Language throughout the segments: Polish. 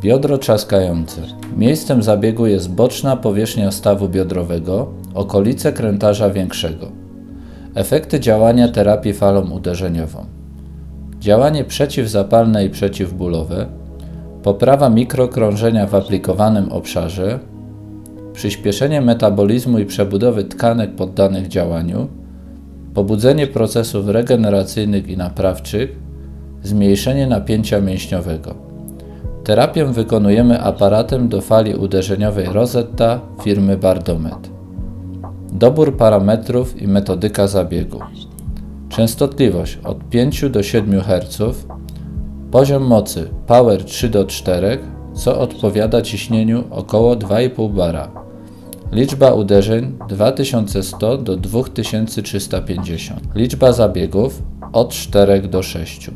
Biodro trzaskające. Miejscem zabiegu jest boczna powierzchnia stawu biodrowego, okolice krętarza większego. Efekty działania terapii falą uderzeniową. Działanie przeciwzapalne i przeciwbólowe, poprawa mikrokrążenia w aplikowanym obszarze, przyspieszenie metabolizmu i przebudowy tkanek poddanych działaniu, pobudzenie procesów regeneracyjnych i naprawczych, zmniejszenie napięcia mięśniowego. Terapię wykonujemy aparatem do fali uderzeniowej Rosetta firmy Bardomet. Dobór parametrów i metodyka zabiegu. Częstotliwość od 5 do 7 Hz. Poziom mocy Power 3 do 4, co odpowiada ciśnieniu około 2,5 bara. Liczba uderzeń 2100 do 2350. Liczba zabiegów od 4 do 6.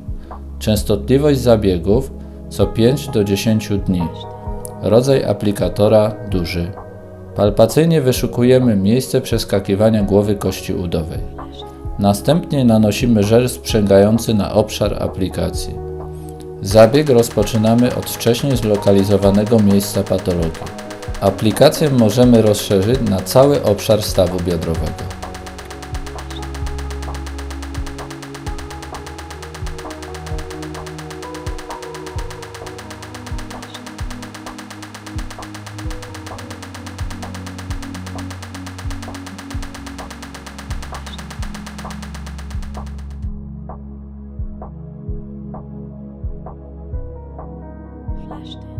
Częstotliwość zabiegów co 5 do 10 dni. Rodzaj aplikatora duży. Palpacyjnie wyszukujemy miejsce przeskakiwania głowy kości udowej. Następnie nanosimy żel sprzęgający na obszar aplikacji. Zabieg rozpoczynamy od wcześniej zlokalizowanego miejsca patologii. Aplikację możemy rozszerzyć na cały obszar stawu biodrowego. Flashed in.